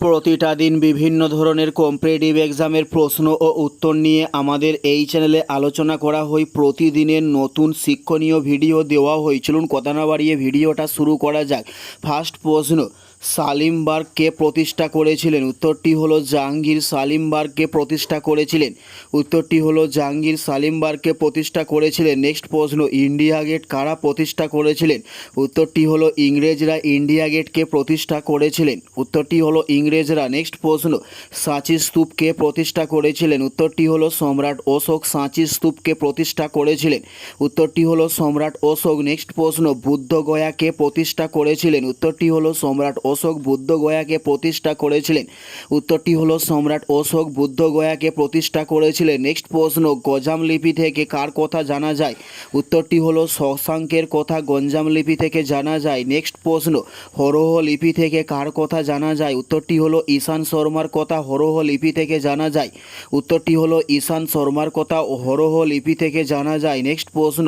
প্রতিটা দিন বিভিন্ন ধরনের কম্পিটিটিভ এক্সামের প্রশ্ন ও উত্তর নিয়ে আমাদের এই চ্যানেলে আলোচনা করা হয়। প্রতিদিনের নতুন শিক্ষণীয় ভিডিও দেওয়া হয়। চলুন কথা না বাড়িয়ে ভিডিওটা শুরু করা যাক। ফার্স্ট প্রশ্ন সালিমবার্গ কে প্রতিষ্ঠা করেছিলেন। উত্তরটি হলো জাহাঙ্গীর সালিমবার্গকে প্রতিষ্ঠা করেছিলেন। উত্তরটি হলো জাহাঙ্গীর সালিমবার্গকে প্রতিষ্ঠা করেছিলেন। নেক্সট প্রশ্ন, ইন্ডিয়া গেট কারা প্রতিষ্ঠা করেছিলেন? উত্তরটি হলো ইংরেজরা ইন্ডিয়া গেটকে প্রতিষ্ঠা করেছিলেন। উত্তরটি হলো ইংরেজরা। নেক্সট প্রশ্ন, সাঁচি স্তূপকে প্রতিষ্ঠা করেছিলেন। উত্তরটি হলো সম্রাট অশোক সাঁচি স্তূপকে প্রতিষ্ঠা করেছিলেন। উত্তরটি হলো সম্রাট অশোক। নেক্সট প্রশ্ন, বুদ্ধগয়াকে প্রতিষ্ঠা করেছিলেন। উত্তরটি হলো সম্রাট অশোক বুদ্ধগয়াকে প্রতিষ্ঠা করেছিলেন। উত্তরটি হলো, সম্রাট অশোক বুদ্ধগয়াকে প্রতিষ্ঠা করেছিলেন। নেক্সট প্রশ্ন গজাম লিপি থেকে কার কথা জানা যায়? উত্তরটি হলো, শশাঙ্কের কথা গঞ্জাম লিপি থেকে জানা যায়। নেক্সট প্রশ্ন, হরহ লিপি থেকে কার কথা জানা যায়? উত্তরটি হলো, ঈশান শর্মার কথা হরহ লিপি থেকে জানা যায়। উত্তরটি হলো, ঈশান শর্মার কথা হরহ লিপি থেকে জানা যায়। নেক্সট প্রশ্ন,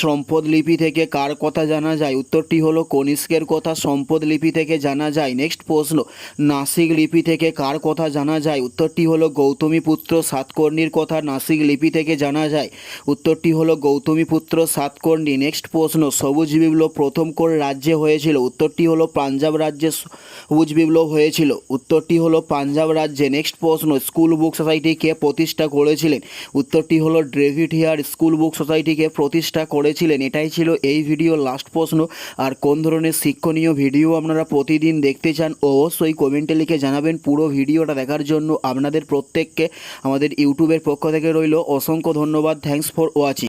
সম্পদ লিপি থেকে কার কথা জানা যায়? উত্তরটি হলো, কনিষ্কের কথা সম্পদ লিপি থেকে জানা যায়। নেক্সট প্রশ্ন, নাসিক লিপি থেকে কার কথা জানা যায়? উত্তরটি হলো গৌতমীপুত্র সাতকর্ণীর কথা নাসিক লিপি থেকে জানা যায়। উত্তরটি হলো গৌতমীপুত্র সাতকর্ণী। নেক্সট প্রশ্ন, সবুজ বিপ্লব প্রথম কোন রাজ্যে হয়েছিল? উত্তরটি হলো পাঞ্জাব রাজ্যে সবুজ বিপ্লব হয়েছিল। উত্তরটি হলো পাঞ্জাব রাজ্যে। নেক্সট প্রশ্ন, স্কুল বুক সোসাইটিকে প্রতিষ্ঠা করেছিলেন? উত্তরটি হলো ডেভিড হিয়ার স্কুল বুক সোসাইটিকে প্রতিষ্ঠা করেছিলেন? এটাই ছিল এই ভিডিও লাস্ট প্রশ্ন। আর কোন ধরনের শিক্ষণীয় ভিডিও আপনারা প্রতিদিন দেখতে চান, অবশ্যই কমেন্টে লিখে জানাবেন। পুরো ভিডিওটা দেখার জন্য আপনাদের প্রত্যেককে আমাদের ইউটিউবের পক্ষ থেকে রইল। অসংখ্য ধন্যবাদ। Thanks for watching